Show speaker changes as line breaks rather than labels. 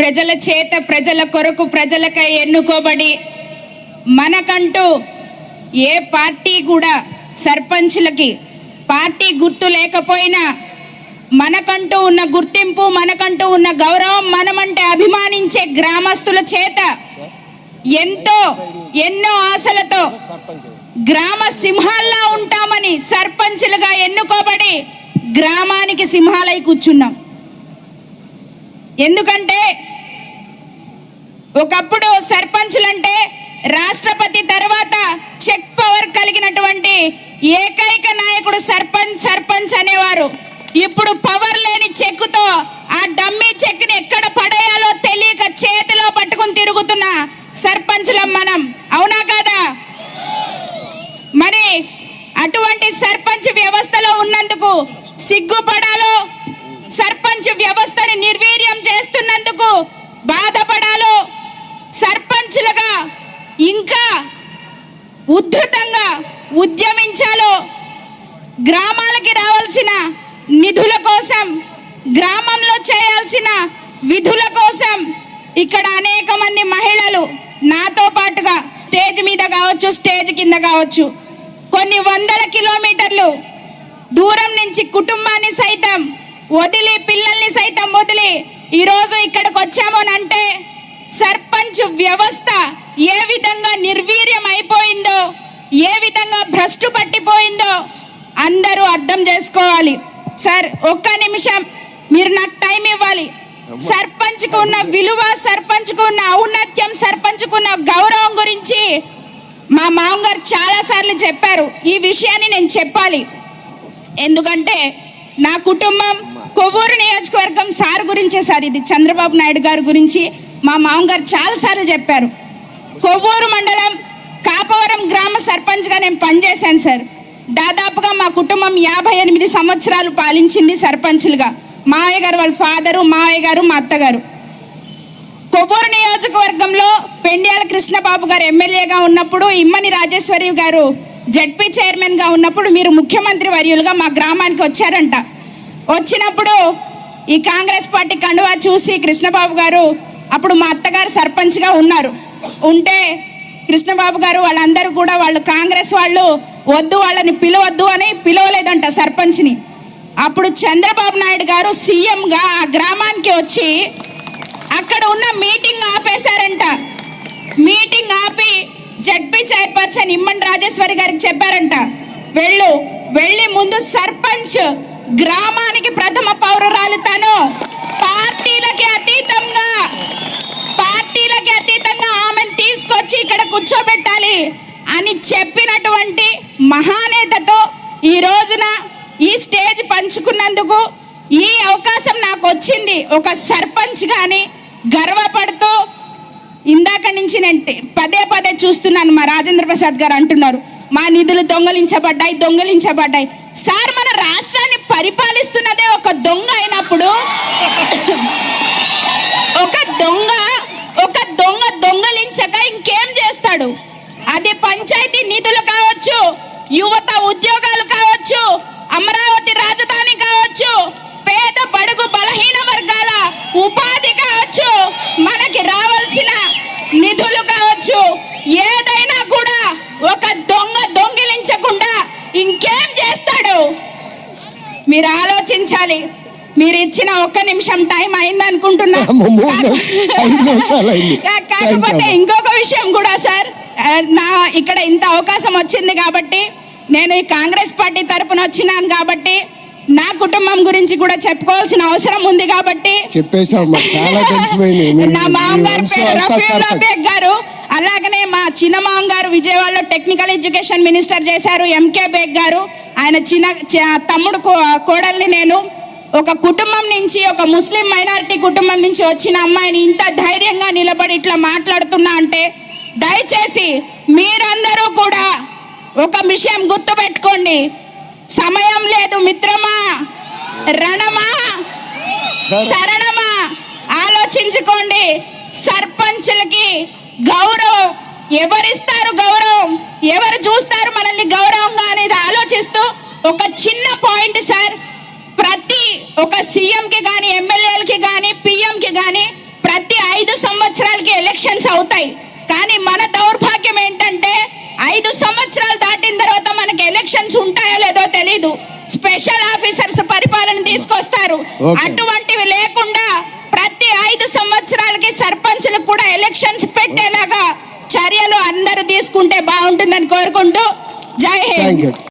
ప్రజల చేత ప్రజల కొరకు ప్రజలకై ఎన్నుకోబడి మనకంటూ ఏ పార్టీ కూడా సర్పంచ్లకి పార్టీ గుర్తు లేకపోయినా మనకంటూ ఉన్న గుర్తింపు మనకంటూ ఉన్న గౌరవం మనమంటే అభిమానించే గ్రామస్తుల చేత ఎంతో ఎన్నో ఆశలతో గ్రామ సింహాల్లా ఉంటామని సర్పంచులుగా ఎన్నుకోబడి గ్రామానికి సింహాలై కూర్చున్నాం. ఎందుకంటే ఒకప్పుడు సర్పంచులంటే రాష్ట్రపతి తర్వాత చెక్ పవర్ కలిగినటువంటి ఏకైక నాయకుడు సర్పంచ్ సర్పంచ్ అనేవారు. ఇప్పుడు పవర్ లేని చెక్కుతో ఆ డమ్మీ చెక్ని ఎక్కడ పడేయాలో తెలియక చేతిలో పట్టుకుని తిరుగుతున్న సర్పంచులం మనం. అవునా కాదా? మరి అటువంటి సర్పంచ్ వ్యవస్థలో ఉన్నందుకు సిగ్గుపడాలో సర్పంచ్ వ్యవస్థ వ్యవస్థని నిర్వీర్యం చేస్తున్నందుకు బాధపడాలో సర్పంచ్లుగా ఇంకా ఉద్ధృతంగా ఉద్యమించాలో గ్రామాలకి రావాల్సిన నిధుల కోసం గ్రామంలో చేయాల్సిన విధుల కోసం ఇక్కడ అనేక మంది మహిళలు నాతో పాటుగా స్టేజ్ మీద కావచ్చు స్టేజ్ కింద కావచ్చు. కొన్ని వందల కిలోమీటర్లు దూరం నుంచి కుటుంబాన్ని సైతం వదిలి పిల్లల్ని సైతం వదిలి. ఈరోజు ఇక్కడికి వచ్చామోనంటే సర్పంచ్ వ్యవస్థ ఏ విధంగా నిర్వీర్యం అయిపోయిందో ఏ విధంగా భ్రష్టు పట్టిపోయిందో అందరూ అర్థం చేసుకోవాలి. సార్ ఒక్క నిమిషం. మీరు నాకు టైం ఇవ్వాలి. సర్పంచ్కు ఉన్న విలువ సర్పంచ్కు ఉన్న ఔన్నత్యం సర్పంచ్కు ఉన్న గౌరవం గురించి మా మామగారు చాలా సార్లు చెప్పారు. ఈ విషయాన్ని నేను చెప్పాలి. ఎందుకంటే నా కుటుంబం కొవ్వూరు నియోజకవర్గం సార్ గురించే సార్ ఇది. చంద్రబాబు నాయుడు గారి గురించి మా మామగారు చాలా సార్లు చెప్పారు. కొవ్వూరు మండలం కాపవరం గ్రామ సర్పంచ్గా నేను పనిచేశాను సార్. దాదాపుగా మా కుటుంబం యాభై ఎనిమిది సంవత్సరాలు పాలించింది సర్పంచ్లుగా. మావయ్య గారు వాళ్ళ ఫాదరు మావయ్య గారు మా అత్తగారు. కొవ్వూరు నియోజకవర్గంలో పెండ్యాల కృష్ణబాబు గారు ఎమ్మెల్యేగా ఉన్నప్పుడు ఇమ్మని రాజేశ్వరి గారు జడ్పీ చైర్మన్గా ఉన్నప్పుడు మీరు ముఖ్యమంత్రి వర్యులుగా మా గ్రామానికి వచ్చారంట. వచ్చినప్పుడు ఈ కాంగ్రెస్ పార్టీ కండువా చూసి కృష్ణబాబు గారు అప్పుడు మా అత్తగారు సర్పంచ్గా ఉన్నారు. ఉంటే కృష్ణబాబు గారు వాళ్ళందరూ కూడా వాళ్ళు కాంగ్రెస్ వాళ్ళు వద్దు వాళ్ళని పిలవద్దు అని పిలవలేదంట సర్పంచ్ని. అప్పుడు చంద్రబాబు నాయుడు గారు సీఎంగా ఆ గ్రామానికి వచ్చి అక్కడ ఉన్న మీటింగ్ ఆపేశారంట. మీటింగ్ ఆపి జడ్పీ చైర్పర్సన్ ఇమ్మన్ రాజేశ్వరి గారికి చెప్పారంట వెళ్ళు వెళ్ళి ముందు సర్పంచ్ గ్రామానికి ప్రథమ పౌరురాలు తను. పార్టీలకి అతీతంగా పార్టీలకి అతీతంగా ఆమెను తీసుకొచ్చి ఇక్కడ కూర్చోబెట్టాలి అని చెప్పినటువంటి మహానేతతో ఈ రోజున ఈ స్టేజ్ పంచుకున్నందుకు ఈ అవకాశం నాకు వచ్చింది. ఒక సర్పంచ్ కానీ గర్వపడుతూ ఇందాక నుంచి నేను పదే పదే చూస్తున్నాను. మా రాజేంద్ర ప్రసాద్ గారు అంటున్నారు మా నిధులు దొంగలించబడ్డాయి దొంగలించబడ్డాయి. సార్ మన రాష్ట్రాన్ని పరిపాలిస్తున్నదే ఒక దొంగ అయినప్పుడు ఒక దొంగ ఒక దొంగ దొంగలించక ఇంకేం చేస్తాడు? అది పంచాయతీ నిధులు కావచ్చు యువత ఉద్యోగాలు కావచ్చు అమరావతి రాజధాని కావచ్చు పేద బడుగు బలహీన వర్గాల ఉపాధి కావచ్చు మనకి రావాల్సిన నిధులు కావచ్చు ఏ మీరు ఆలోచించాలి. మీరు ఇచ్చిన ఒక్క నిమిషం టైం అయింది. అనుకుంటున్నా కాకపోతే. ఇంకొక విషయం కూడా సార్. నా ఇక్కడ ఇంత అవకాశం వచ్చింది కాబట్టి నేను ఈ కాంగ్రెస్ పార్టీ తరపున వచ్చినాను కాబట్టి నా కుటుంబం గురించి కూడా చెప్పుకోవాల్సిన అవసరం ఉంది కాబట్టి నా మామగారు పేరు గారు అలాగనే మా చిన్న మామగారు విజయవాడలో టెక్నికల్ ఎడ్యుకేషన్ మినిస్టర్ చేశారు ఎంకే బేగ్ గారు. ఆయన చిన్న తమ్ముడు కో- కోడల్ని నేను ఒక కుటుంబం నుంచి ఒక ముస్లిం మైనారిటీ కుటుంబం నుంచి వచ్చిన అమ్మాయిని ఇంత ధైర్యంగా నిలబడి ఇట్లా మాట్లాడుతున్నా అంటే దయచేసి మీరందరూ కూడా ఒక విషయం గుర్తుపెట్టుకోండి. సమయం లేదు మిత్రమా రణమా శరణమా ఆలోచించుకోండి. సర్పంచులకి గౌరవం ఎవరిస్తారు గౌరవం? ఎవరు చూస్తారు మనల్ని గౌరవంగా అనేది ఆలోచిస్తూ ఒక చిన్న పాయింట్ సార్ ప్రతి ఒక సీఎంకి కానీ ఎమ్మెల్యేలకి కానీ పిఎంకి కానీ ప్రతి ఎలక్షన్స్ అవుతాయి. కానీ మన దౌర్భాగ్యం ఏంటంటే ఐదు సంవత్సరాలు దాటిన తర్వాత మనకి ఎలక్షన్స్ ఉంటాయో లేదో తెలీదు. స్పెషల్ ఆఫీసర్స్ పరిపాలన తీసుకొస్తారు. అటువంటివి లేకుండా ప్రతి ఐదు సంవత్సరాలకి సర్పంచ్లకు కూడా ఎలక్షన్స్ పెట్టేలాగా చర్యలు అందరూ తీసుకుంటే బాగుంటుందని కోరుకుంటూ జై హింద్.